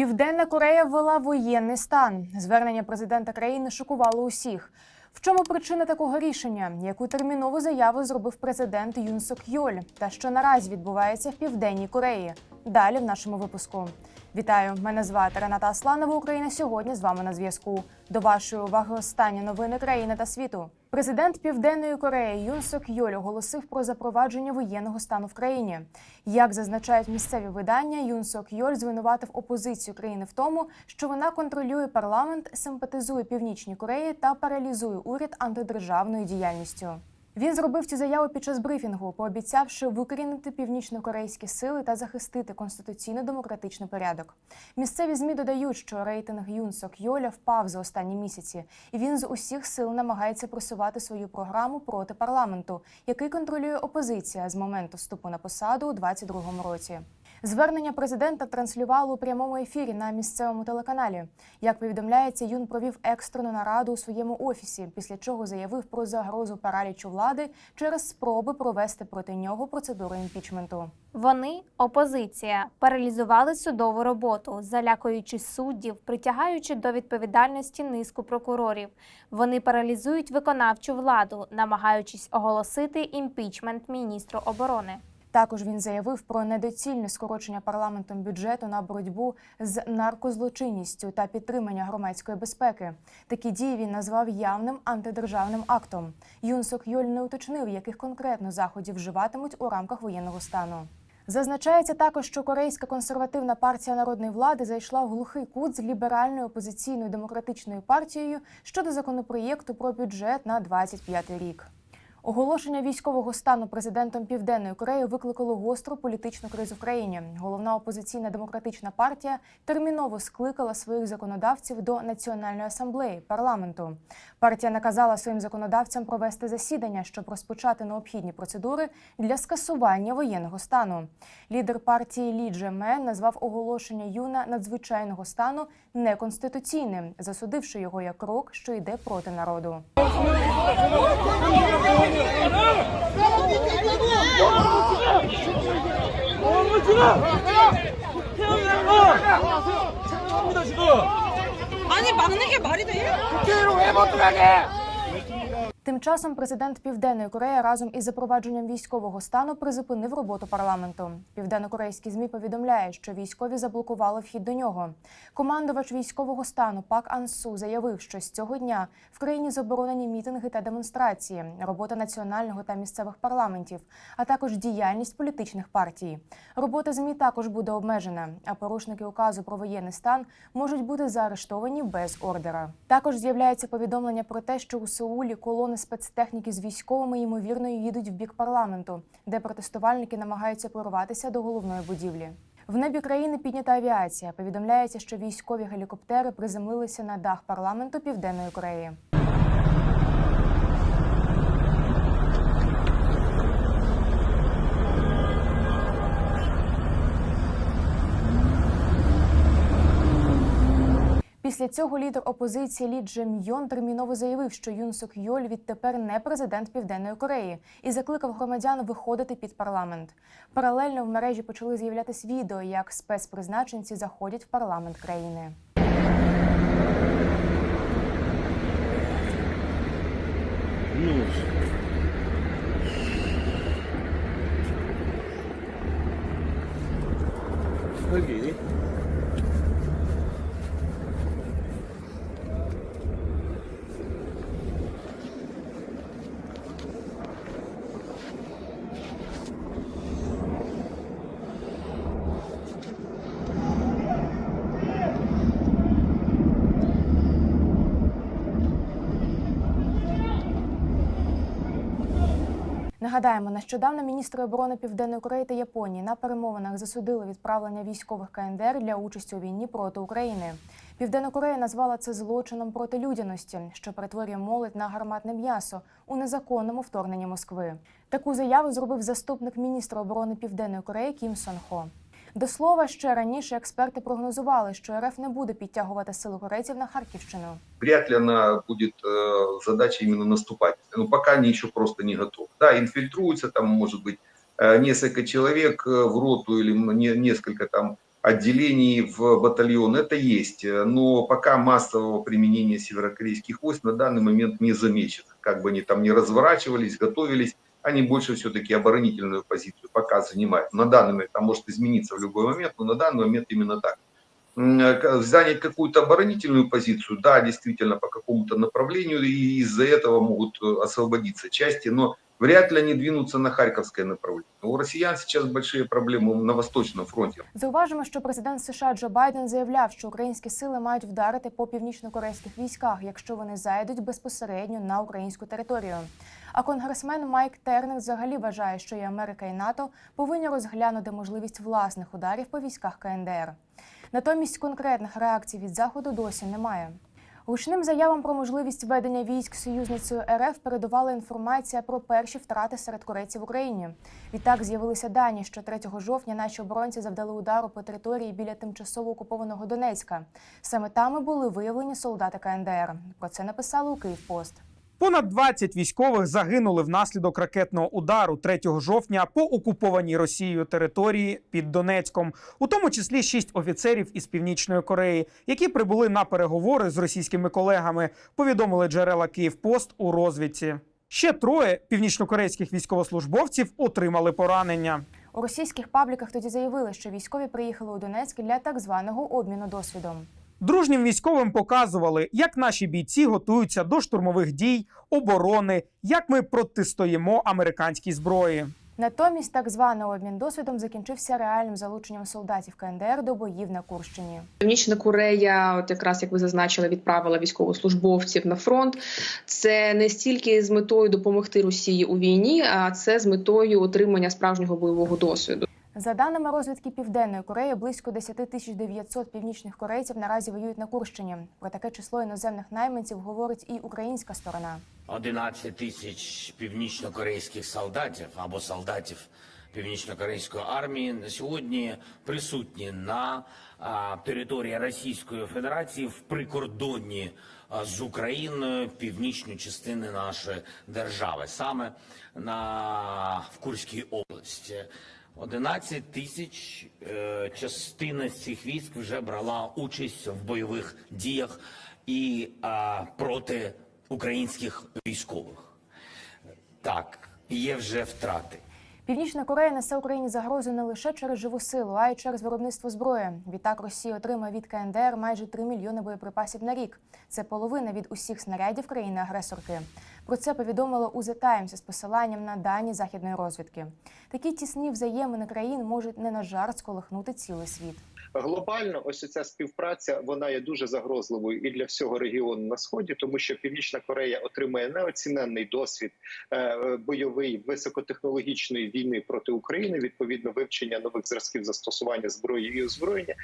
Південна Корея ввела воєнний стан. Звернення президента країни шокувало усіх. В чому причина такого рішення? Яку термінову заяву зробив президент Юн Сок Йоль? Та що наразі відбувається в південній Кореї? Далі в нашому випуску. Вітаю! Мене звати Рената Асланова. Україна сьогодні з вами на зв'язку. До вашої уваги останні новини країни та світу. Президент Південної Кореї Юн Сок Йоль оголосив про запровадження воєнного стану в країні. Як зазначають місцеві видання, Юн Сок Йоль звинуватив опозицію країни в тому, що вона контролює парламент, симпатизує Північній Кореї та паралізує уряд антидержавною діяльністю. Він зробив цю заяву під час брифінгу, пообіцявши викорінити північно-корейські сили та захистити конституційно-демократичний порядок. Місцеві змі додають, що рейтинг Юн Сок Йоля впав за останні місяці, і він з усіх сил намагається просувати свою програму проти парламенту, який контролює опозиція з моменту вступу на посаду у 2022 році. Звернення президента транслювали у прямому ефірі на місцевому телеканалі. Як повідомляється, Юн провів екстрену нараду у своєму офісі, після чого заявив про загрозу паралічу влади через спроби провести проти нього процедуру імпічменту. Вони, опозиція, паралізували судову роботу, залякуючи суддів, притягаючи до відповідальності низку прокурорів. Вони паралізують виконавчу владу, намагаючись оголосити імпічмент міністру оборони. Також він заявив про недоцільне скорочення парламентом бюджету на боротьбу з наркозлочинністю та підтримання громадської безпеки. Такі дії він назвав явним антидержавним актом. Юн Сок Йоль не уточнив, яких конкретно заходів вживатимуть у рамках воєнного стану. Зазначається також, що корейська консервативна партія народної влади зайшла в глухий кут з ліберальною опозиційною демократичною партією щодо законопроєкту про бюджет на 25 рік. Оголошення військового стану президентом Південної Кореї викликало гостру політичну кризу в країні. Головна опозиційна демократична партія терміново скликала своїх законодавців до національної асамблеї парламенту. Партія наказала своїм законодавцям провести засідання, щоб розпочати необхідні процедури для скасування воєнного стану. Лідер партії Лі Дже Мен назвав оголошення юна надзвичайного стану неконституційним, засудивши його як крок, що йде проти народу. 합니다 지금. 아니 막는 게 말이 돼? 국회로 왜 못 들어가게? Тим часом президент Південної Кореї разом із запровадженням військового стану призупинив роботу парламенту. Південно-корейські змі повідомляють, що військові заблокували вхід до нього. Командувач військового стану Пак Ансу заявив, що з цього дня в країні заборонені мітинги та демонстрації, робота національного та місцевих парламентів, а також діяльність політичних партій. Робота змі також буде обмежена, а порушники указу про воєнний стан можуть бути заарештовані без ордера. Також з'являється повідомлення про те, що у Сеулі колони спецтехніки з військовими ймовірно їдуть в бік парламенту, де протестувальники намагаються прорватися до головної будівлі. В небі країни піднята авіація. Повідомляється, що військові гелікоптери приземлилися на дах парламенту Південної Кореї. Після цього лідер опозиції Лі Дже Мьйон терміново заявив, що Юн Сок Йоль відтепер не президент Південної Кореї і закликав громадян виходити під парламент. Паралельно в мережі почали з'являтись відео, як спецпризначенці заходять в парламент країни. 여 Нагадаємо, нещодавно міністри оборони Південної Кореї та Японії на перемовинах засудили відправлення військових КНДР для участі у війні проти України. Південна Корея назвала це злочином проти людяності, що перетворює молодь на гарматне м'ясо у незаконному вторгненні Москви. Таку заяву зробив заступник міністра оборони Південної Кореї Кім Сон Хо. До слова, ще раніше експерти прогнозували, що РФ не буде підтягувати сили корейців на Харківщину. вряд ли она будет э, задача именно наступать. Ну, пока они еще просто не готовы. Да, инфильтруются там, может быть, э, несколько человек э, в роту или м- не- несколько там отделений в батальон, это есть. Э, Но пока массового применения северокорейских войск на данный момент не замечено. Как бы они там ни разворачивались, готовились, Они больше все-таки оборонительную позицию пока занимают. На данный момент, там может измениться в любой момент, но на данный момент именно так. Э, Занять какую-то оборонительную позицию, да, действительно, по какому-то направлению, и из-за этого могут э, освободиться части, но вряд ли они двинутся на Харьковское направление. У россиян сейчас большие проблемы на Восточном фронте. Зауважимо, що президент США Джо Байден заявляв, що українські сили мають вдарити по північно-корейських військах, якщо вони зайдуть безпосередньо на українську територію. А конгресмен Майк Тернер взагалі вважає, що і Америка і НАТО повинні розглянути можливість власних ударів по військах КНДР. Натомість конкретних реакцій від заходу досі немає. Гучним заявам про можливість ведення військ союзницею РФ передувала інформація про перші втрати серед корейців в Україні. Відтак з'явилися дані, що 3 жовтня наші оборонці завдали удару по території біля тимчасово окупованого Донецька. Саме там і були виявлені солдати КНДР. Про це написали у Київпост. Понад 20 військових загинули внаслідок ракетного удару 3 жовтня по окупованій Росією території під Донецьком, у тому числі 6 офіцерів із Північної Кореї, які прибули на переговори з російськими колегами. Повідомили джерела Київпост у розвідці. Ще троє північнокорейських військовослужбовців отримали поранення. У російських пабліках тоді заявили, що військові приїхали у Донецьк для так званого обміну досвідом. Дружнім військовим показували, як наші бійці готуються до штурмових дій, оборони, як ми протистоїмо американській зброї. Натомість так званий обмін досвідом закінчився реальним залученням солдатів КНДР до боїв на Курщині. Північна Корея, от якраз як ви зазначили, відправила військовослужбовців на фронт. Це не стільки з метою допомогти Росії у війні, а це з метою отримання справжнього бойового досвіду. За даними розвідки Південної Кореї, близько 10 тисяч 900 північних корейців наразі воюють на Курщині. Про таке число іноземних найманців говорить і українська сторона. 11 тисяч північно-корейських солдатів або солдатів північно-корейської армії на сьогодні присутні на а, території Російської Федерації в прикордонні а, з Україною північної частини нашої держави, саме на в Курській області. 11 тисяч е, частина цих військ вже брала участь в бойових діях і а, проти українських військових. Так, є вже втрати. Північна Корея несе Україні загрозу не лише через живу силу, а й через виробництво зброї. Відтак Росія отримає від КНДР майже 3 мільйони боєприпасів на рік. Це половина від усіх снарядів країни-агресорки. Про це повідомило у The Times з посиланням на дані західної розвідки. Такі тісні взаємини країн можуть не на жарт сколихнути цілий світ. глобально ось ця співпраця вона є дуже загрозливою і для всього регіону на сході, тому що Північна Корея отримує неоціненний досвід е, бойовий високотехнологічної війни проти України, відповідно вивчення нових зразків застосування зброї і озброєння.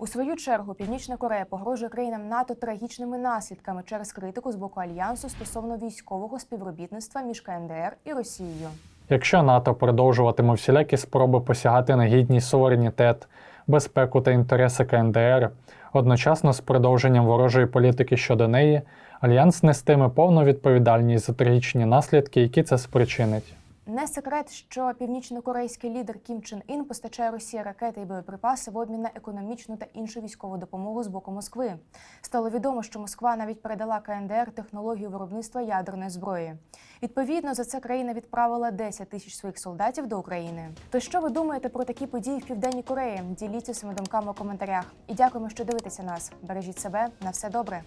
У свою чергу Північна Корея погрожує країнам НАТО трагічними наслідками через критику з боку альянсу стосовно військового співробітництва між КНДР і Росією. Якщо НАТО продовжуватиме всілякі спроби посягати на гідність суверенітет, безпеку та інтереси КНДР, одночасно з продовженням ворожої політики щодо неї, альянс нестиме повну відповідальність за трагічні наслідки, які це спричинить. Не секрет, що північно-корейський лідер Кім Чен Ін постачає Росії ракети і боєприпаси в обмін на економічну та іншу військову допомогу з боку Москви. Стало відомо, що Москва навіть передала КНДР технологію виробництва ядерної зброї. Відповідно, за це країна відправила 10 тисяч своїх солдатів до України. То що ви думаєте про такі події в південній Кореї? Діліться своїми думками у коментарях. І дякуємо, що дивитеся нас. Бережіть себе на все добре.